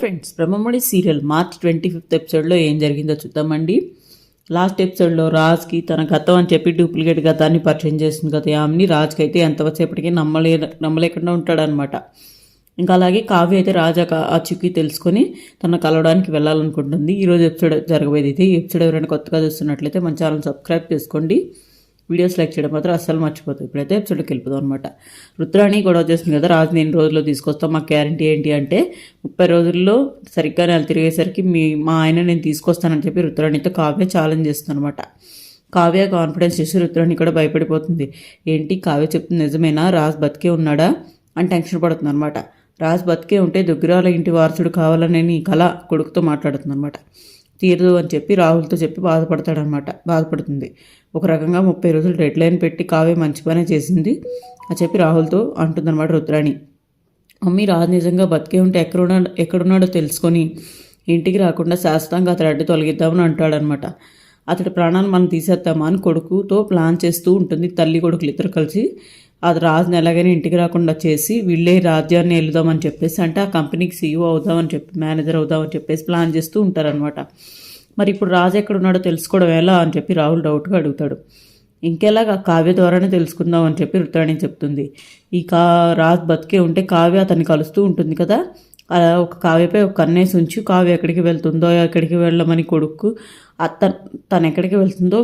Friends Brahmamudi serial March twenty fifth ఎపిసోడ్లో ఏం జరిగిందో చూద్దామండి. లాస్ట్ ఎపిసోడ్లో రాజ్కి తన గతం అని చెప్పి డూప్లికేట్ గతాన్ని పరిచయం చేస్తుంది కదా యామిని. రాజ్కి అయితే ఎంతసేపటికి నమ్మలే నమ్మలేకుండా ఉంటాడనమాట ఇంకా అలాగే కావ్య అయితే రాజా ఆ చిక్కి తెలుసుకొని తన కలవడానికి వెళ్ళాలనుకుంటుంది. ఈరోజు ఎపిసోడ్ జరగబోయేది అయితే ఈ ఎపిసోడ్ ఎవరైనా కొత్తగా చూస్తున్నట్లయితే మన ఛానల్ సబ్స్క్రైబ్ చేసుకోండి. వీడియోస్ లైక్ చేయడం మాత్రం అస్సలు మర్చిపోతుంది ఇప్పుడైతే ఎపిసోడ్కి వెళ్ళిపోదాం అనమాట రుద్రాణి గొడవ చేస్తుంది కదా రాజు నేను రోజుల్లో తీసుకొస్తాం మా గ్యారంటీ ఏంటి అంటే ముప్పై రోజుల్లో సరిగ్గా నెల తిరిగేసరికి మీ మా ఆయన నేను తీసుకొస్తానని చెప్పి రుద్రాణితో కావ్య ఛాలెంజ్ చేస్తుంది అనమాట కావ్య కాన్ఫిడెన్స్ చేసి రుద్రాణి కూడా భయపడిపోతుంది. ఏంటి? కావ్య చెప్తుంది నిజమేనా? రాజు బతికే ఉన్నాడా? అని టెన్షన్ పడుతుంది అనమాట రాజు బతికే ఉంటే దుగ్గిరాల ఇంటి వారసుడు కావాలని కళ కొడుకుతో మాట్లాడుతుంది అనమాట తీరదు అని చెప్పి రాహుల్తో చెప్పి బాధపడతాడనమాట. బాధపడుతుంది. ఒక రకంగా ముప్పై రోజులు డెడ్ లైన్ పెట్టి కావే మంచి పనే చేసింది అని చెప్పి రాహుల్తో అంటుందన్నమాట రుద్రాణి. మమ్మీ రాజు నిజంగా బతికే ఉంటే ఎక్కడున్నా ఎక్కడున్నాడో తెలుసుకొని ఇంటికి రాకుండా శాశ్వతంగా అతడు అడ్డు తొలగిద్దామని అంటాడనమాట. అతడి ప్రాణాలు మనం తీసేద్దామా? అని కొడుకుతో ప్లాన్ చేస్తూ ఉంటుంది తల్లి కొడుకులు ఇద్దరు కలిసి. అది రాజుని ఎలాగైనా ఇంటికి రాకుండా చేసి వీళ్ళే రాజ్యాన్ని వెళ్దామని చెప్పేసి అంటే ఆ కంపెనీకి సీఈఓ అవుదామని చెప్పి మేనేజర్ అవుదామని చెప్పేసి ప్లాన్ చేస్తూ ఉంటారనమాట మరి ఇప్పుడు రాజు ఎక్కడ ఉన్నాడో తెలుసుకోవడం ఎలా అని చెప్పి రాహుల్ డౌట్గా అడుగుతాడు. ఇంకెలాగా కావ్య ద్వారానే తెలుసుకుందాం అని చెప్పి రుద్రాణి చెప్తుంది. ఈ కా రాజు బతికే ఉంటే కావ్య అతన్ని కలుస్తూ ఉంటుంది కదా. అలా ఒక కావ్యపై ఒక కన్నేసి ఉంచి కావ్య ఎక్కడికి వెళ్తుందో ఎక్కడికి వెళ్ళమని కొడుకు అత్త తను ఎక్కడికి వెళ్తుందో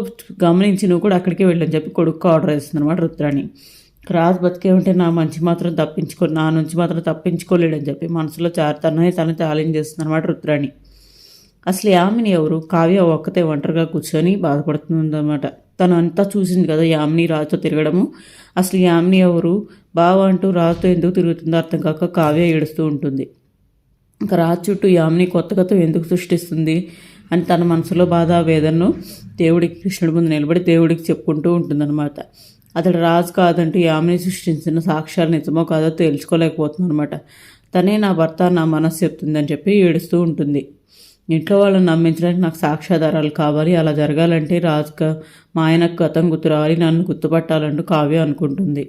గమనించి నువ్వు కూడా అక్కడికి వెళ్ళని చెప్పి కొడుకు ఆర్డర్ చేస్తుంది అనమాట రుద్రాణి. రాజు బతికే ఉంటే నా మంచి మాత్రం తప్పించుకో నా నుంచి మాత్రం తప్పించుకోలేడని చెప్పి మనసులో చారుతనే తను ఛాలెంజ్ చేస్తుందన్నమాట రుద్రాణి. అసలు యామిని ఎవరు? కావ్య ఒక్కతే ఒంటరిగా కూర్చొని బాధపడుతుందన్నమాట. తను అంతా చూసింది కదా యామిని రాజుతో తిరగడము. అసలు యామిని ఎవరు? బావ అంటూ రాజుతో ఎందుకు తిరుగుతుందో అర్థం కాక కావ్య ఏడుస్తూ ఉంటుంది. ఇంకా రాజు చుట్టూ యామిని కొత్త కొత్త ఎందుకు సృష్టిస్తుంది? అని తన మనసులో బాధ వేదనను దేవుడికి కృష్ణుడి ముందు నిలబడి దేవుడికి చెప్పుకుంటూ ఉంటుందన్నమాట. అతడు రాజు కాదంటూ యామిని సృష్టించిన సాక్ష్యాలు నిజమో కాదో తెలుసుకోలేకపోతుంది అనమాట తనే నా భర్త నా మనస్సు చెప్తుందని చెప్పి ఏడుస్తూ ఉంటుంది. ఇంట్లో వాళ్ళని నమ్మించడానికి నాకు సాక్ష్యాధారాలు కావాలి. అలా జరగాలంటే రాజుగా మా ఆయనకు గతం గుర్తు రావాలి నన్ను గుర్తుపట్టాలంటూ కావ్య అనుకుంటుంది.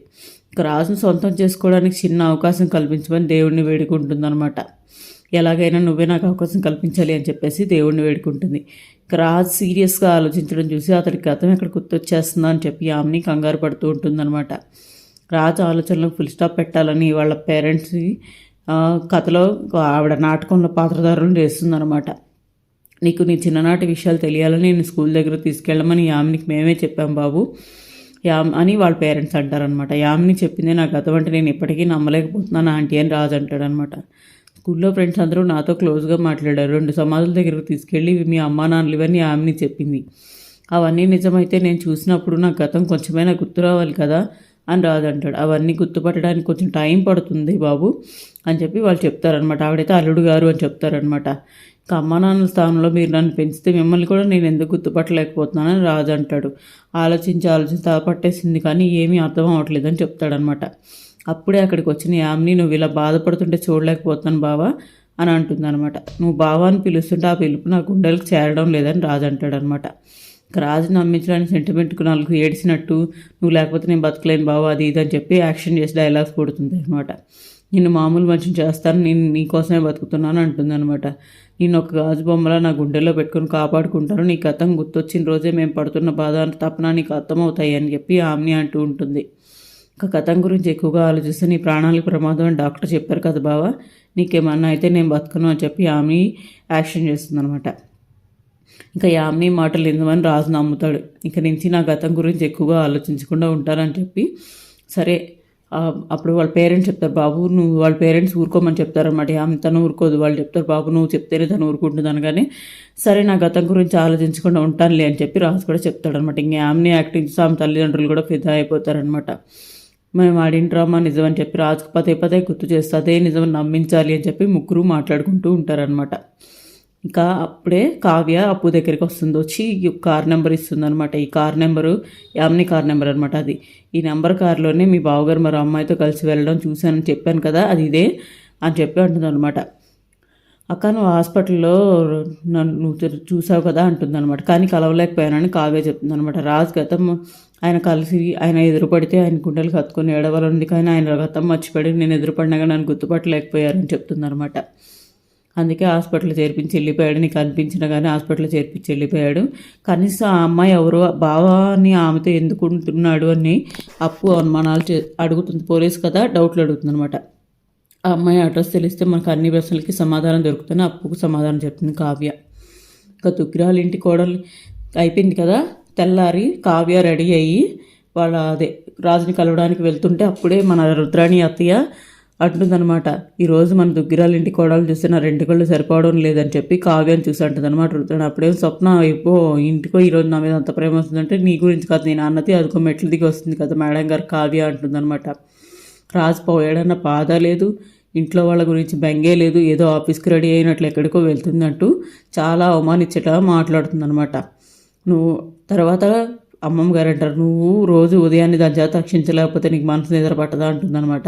క్రాస్ను సొంతం చేసుకోవడానికి చిన్న అవకాశం కల్పించమని దేవుణ్ణి వేడుకుంటుందన్నమాట. ఎలాగైనా నువ్వే నాకు అవకాశం కల్పించాలి అని చెప్పేసి దేవుడిని వేడుకుంటుంది. క్రాస్ సీరియస్గా ఆలోచించడం చూసి అతడికి అతను ఎక్కడ గుర్తొచ్చేస్తుందా అని చెప్పి ఆమెని కంగారు పడుతూ ఉంటుందన్నమాట. రాజు ఆలోచనలకు ఫుల్ స్టాప్ పెట్టాలని వాళ్ళ పేరెంట్స్ కథలో ఆవిడ నాటకంలో పాత్రధారులను చేస్తుందన్నమాట. నీకు నీ చిన్ననాటి విషయాలు తెలియాలని నేను స్కూల్ దగ్గర తీసుకెళ్ళమని యామినికి మేమే చెప్పాం బాబు. యామ్ అని వాళ్ళ పేరెంట్స్ అంటారనమాట యామిని చెప్పింది నా గతం అంటే నేను ఇప్పటికీ నమ్మలేకపోతున్నాను ఆంటీ అని రాజు అంటాడనమాట స్కూల్లో ఫ్రెండ్స్ అందరూ నాతో క్లోజ్గా మాట్లాడారు. రెండు సమాధుల దగ్గరకు తీసుకెళ్ళి మీ అమ్మా నాన్నలు ఇవన్నీ ఆమెని చెప్పింది. అవన్నీ నిజమైతే నేను చూసినప్పుడు నా గతం కొంచెమైనా గుర్తు రావాలి కదా? అని రాదు అంటాడు అవన్నీ గుర్తుపట్టడానికి కొంచెం టైం పడుతుంది బాబు అని చెప్పి వాళ్ళు చెప్తారనమాట ఆవిడైతే అల్లుడు గారు అని చెప్తారనమాట ఇంకా అమ్మ నాన్నల స్థానంలో మీరు నన్ను పెంచితే మిమ్మల్ని కూడా నేను ఎందుకు గుర్తుపట్టలేకపోతున్నానని రాజు అంటాడు. ఆలోచించి ఆలోచించి పట్టేసింది కానీ ఏమీ అర్థం అవ్వట్లేదని చెప్తాడనమాట అప్పుడే అక్కడికి వచ్చిన యామ్ని నువ్వు ఇలా బాధపడుతుంటే చూడలేకపోతున్నాను బావా అని అంటుంది అనమాట నువ్వు బావా అని పిలుస్తుంటే ఆ పిలుపు నా గుండెలకు చేరడం లేదని రాజు అంటాడనమాట రాజు నమ్మించడానికి సెంటిమెంట్కు నాలుగు ఏడిసినట్టు నువ్వు లేకపోతే నేను బతకలేను బావా అది ఇది అని చెప్పి యాక్షన్ చేసి డైలాగ్స్ కొడుతుంది అనమాట. నేను మామూలు మనిషిని చేస్తాను నేను నీకోసమే బతుకుతున్నాను అంటుంది అనమాట నేను ఒక గాజు బొమ్మలా నా గుండెల్లో పెట్టుకుని కాపాడుకుంటాను నీ కథం గుర్తొచ్చిన రోజే మేము పడుతున్న బాధ తప్పన నీకు అర్థమవుతాయి అని చెప్పి ఆమెని అంటూ ఉంటుంది. ఇంకా కథం గురించి ఎక్కువగా ఆలోచిస్తే నీ ప్రాణాలకు ప్రమాదం అని డాక్టర్ చెప్పారు కదా బావా. నీకేమన్నా అయితే నేను బతకను అని చెప్పి ఆమె యాక్షన్ చేస్తుంది అనమాట ఇంకా యామిని మాటలు ఎందుమని రాజు నమ్ముతాడు. ఇక నుంచి నా గతం గురించి ఎక్కువగా ఆలోచించకుండా ఉంటానని చెప్పి సరే అప్పుడు వాళ్ళ పేరెంట్స్ చెప్తారు బాబు నువ్వు వాళ్ళ పేరెంట్స్ ఊరుకోమని చెప్తారనమాట ఆమె తను ఊరుకోదు. వాళ్ళు చెప్తారు బాబు నువ్వు చెప్తేనే తను ఊరుకుంటుంది అనగానే సరే నా గతం గురించి ఆలోచించకుండా ఉంటానులే అని చెప్పి రాజు కూడా చెప్తాడనమాట ఇంకా ఆమెని యాక్టింగ్ చేసి ఆమె తల్లిదండ్రులు కూడా ఫిదా అయిపోతారనమాట మేము ఆడిన డ్రామా నిజమని చెప్పి రాజుకు పదే పదే గుర్తు చేస్తే అదే నిజం నమ్మించాలి అని చెప్పి ముగ్గురు మాట్లాడుకుంటూ ఉంటారనమాట ఇంకా అప్పుడే కావ్య అప్పు దగ్గరికి వస్తుంది వచ్చి కార్ నెంబర్ ఇస్తుంది అనమాట ఈ కార్ నెంబరు యామ్ని కార్ నెంబర్ అనమాట అది. ఈ నెంబర్ కార్లోనే మీ బావగారు మరో అమ్మాయితో కలిసి వెళ్ళడం చూశానని చెప్పాను కదా అది ఇదే అని చెప్పి అంటుంది అనమాట అక్క నువ్వు హాస్పిటల్లో నన్ను నువ్వు చూసావు కదా అంటుంది అనమాట కానీ కలవలేకపోయానని కావ్య చెప్తుంది అనమాట రాజు గతం ఆయన కలిసి ఆయన ఎదురుపడితే ఆయన గుండెలు కత్తుకొని ఏడవలుంది కానీ ఆయన గతం మర్చిపడి నేను ఎదురుపడినాగా నన్ను గుర్తుపట్టలేకపోయారని చెప్తుంది అనమాట అందుకే హాస్పిటల్ చేర్పించి వెళ్ళిపోయాడు. నీకు అనిపించినా కానీ హాస్పిటల్ చేర్పించి వెళ్ళిపోయాడు. కనీసం ఆ అమ్మాయి ఎవరు బావాని ఆమెతో ఎందుకు ఉంటున్నాడు అని అప్పు అనుమానాలు చే అడుగుతుంది. పోలీస్ కదా డౌట్లు అడుగుతుంది అనమాట ఆ అమ్మాయి అడ్రస్ తెలిస్తే మనకు అన్ని ప్రశ్నలకి సమాధానం దొరుకుతుంది. అప్పుకు సమాధానం చెప్తుంది కావ్య. ఇంకా దుగ్గిరాల ఇంటి కోడలు అయిపోయింది కదా. తెల్లారి కావ్య రెడీ అయ్యి వాళ్ళ అదే రాజుని కలవడానికి వెళ్తుంటే అప్పుడే మన రుద్రాణి అత్తయ్య అంటుందన్నమాట. ఈరోజు మన దుగ్గిరాల ఇంటి కోడలు చూస్తే నా రెండు కళ్ళు సరిపోవడం లేదని చెప్పి కావ్యాన్ని చూసి అంటుందన్నమాట అనమాట అప్పుడేం అప్పుడే స్వప్న? అయిపో ఇంటికో ఈరోజు నా మీద అంత ప్రేమ వస్తుందంటే నీ గురించి కదా నేను అన్నది అదికో మెట్లు దిగి వస్తుంది కదా మేడం గారు కావ్య అంటుందన్నమాట. రాజు పోయాడన్న బాధ లేదు ఇంట్లో వాళ్ళ గురించి బెంగే లేదు ఏదో ఆఫీస్కి రెడీ అయినట్లు ఎక్కడికో వెళ్తుందంటూ చాలా అవమానించట మాట్లాడుతుందనమాట నువ్వు తర్వాత అమ్మమ్మ గారు అంటారు నువ్వు రోజు ఉదయాన్నే దాని చేత రక్షించలేకపోతే నీకు మనసు నిద్ర పట్టదా అంటుందన్నమాట.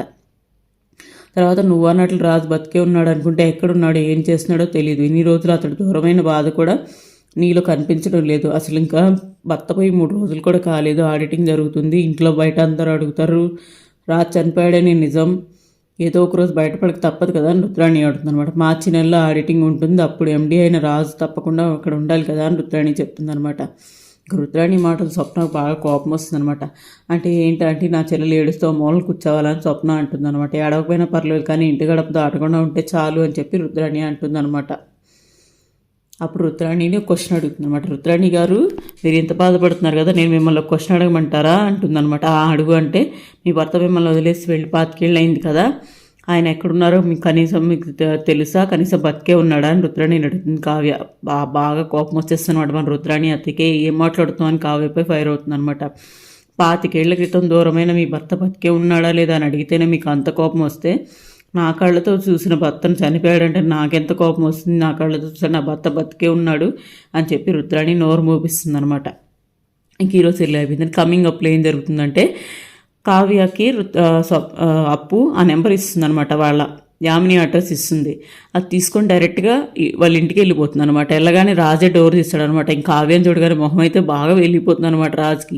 తర్వాత నువ్వు అన్నట్లు రాజు బతికే ఉన్నాడు అనుకుంటే ఎక్కడున్నాడు ఏం చేస్తున్నాడో తెలియదు ఇన్ని రోజులు అతడు దూరమైన బాధ కూడా నీలో కనిపించడం లేదు. అసలు ఇంకా భర్త పోయి మూడు రోజులు కూడా కాలేదు. ఆడిటింగ్ జరుగుతుంది. ఇంట్లో బయట అందరూ అడుగుతారు రాజు చనిపోయాడని నిజం. ఏదో ఒక రోజు బయటపడక తప్పదు కదా అని రుద్రాణి అడుగుతుందనమాట మార్చి నెలలో ఆడిటింగ్ ఉంటుంది. అప్పుడు ఎండి అయిన రాజు తప్పకుండా అక్కడ ఉండాలి కదా అని రుద్రాణి చెప్తుందనమాట రుద్రాణి మాటలు స్వప్నకు బాగా కోపం వస్తుందనమాట అంటే ఏంటంటే నా చెల్లెలు ఏడుస్తూ మూలలు కూర్చోవాలని స్వప్న అంటుందన్నమాట. ఏడవకపోయినా పర్లేదు కానీ ఇంటి గడప దాటకుండా ఉంటే చాలు అని చెప్పి రుద్రాణి అంటుందన్నమాట. అప్పుడు రుద్రాణిని క్వశ్చన్ అడుగుతుందన్నమాట. రుద్రాణి గారు మీరు ఎంత బాధపడుతున్నారు కదా నేను మిమ్మల్ని క్వశ్చన్ అడగమంటారా? అంటుందన్నమాట. ఆ అడుగు అంటే మీ భర్త మిమ్మల్ని వదిలేసి వెళ్ళి పాతికేళ్ళు అయింది కదా ఆయన ఎక్కడున్నారో మీకు కనీసం మీకు తెలుసా? కనీసం బతికే ఉన్నాడా అని రుద్రాణి అడుగుతుంది కావ్య. బాగా కోపం వచ్చేస్తున్నమాట మన రుద్రాణి అతికే. ఏం మాట్లాడుతున్నాం అని కావ్యపై ఫైర్ అవుతుంది అనమాట పాతికేళ్ళ క్రితం దూరమైన మీ భర్త బతికే ఉన్నాడా లేదా అని అడిగితేనే మీకు అంత కోపం వస్తే నా కళ్ళతో చూసిన భర్తను చనిపోయాడంటే నాకెంత కోపం వస్తుంది? నా కళ్ళతో చూసిన నా భర్త బతికే ఉన్నాడు అని చెప్పి రుద్రాణి నోరు మోపిస్తుంది అనమాట ఇంక ఈరోజు వెళ్ళి అయిపోయింది. కమింగ్ అప్లో ఏం జరుగుతుందంటే కావ్యకి అప్పు ఆ నెంబర్ ఇస్తుంది అనమాట వాళ్ళ. యామిని అడ్రస్ ఇస్తుంది. అది తీసుకొని డైరెక్ట్గా వాళ్ళ ఇంటికి వెళ్ళిపోతుంది అనమాట వెళ్ళగానే రాజే డోర్ తీస్తాడు అనమాట ఇంకా కావ్యం చూడగానే మొహం అయితే బాగా వెళ్ళిపోతుంది అనమాట రాజుకి.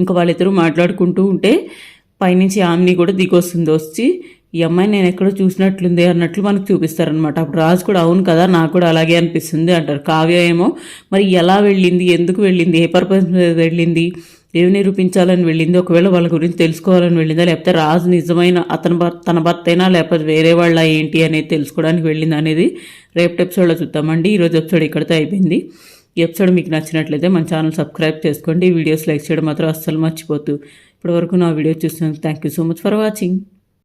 ఇంకా వాళ్ళిద్దరూ మాట్లాడుకుంటూ ఉంటే పైనుంచి యామిని కూడా దిగొస్తుంది. వచ్చి ఈ అమ్మాయి నేను ఎక్కడో చూసినట్లుంది అన్నట్లు మనకు చూపిస్తారనమాట అప్పుడు రాజు కూడా అవును కదా నాకు కూడా అలాగే అనిపిస్తుంది అంటారు. కావ్య ఏమో మరి ఎలా వెళ్ళింది? ఎందుకు వెళ్ళింది? ఏ పర్పస్ మీద వెళ్ళింది? ఏమి నిరూపించాలని వెళ్ళింది. ఒకవేళ వాళ్ళ గురించి తెలుసుకోవాలని వెళ్ళిందా? లేకపోతే రాజు నిజమైన అతని తన భర్త అయినా లేకపోతే వేరే వాళ్ళ ఏంటి అనేది తెలుసుకోవడానికి వెళ్ళింది అనేది రేపటి ఎపిసోడ్లో చూద్దామండి. ఈరోజు ఎపిసోడ్ ఇక్కడితో అయిపోయింది. ఈ ఎపిసోడ్ మీకు నచ్చినట్లయితే మన ఛానల్ సబ్స్క్రైబ్ చేసుకోండి. వీడియోస్ లైక్ చేయడం మాత్రం అస్సలు మర్చిపోతూ ఇప్పటివరకు నా వీడియో చూసినందుకు thank you so much for watching.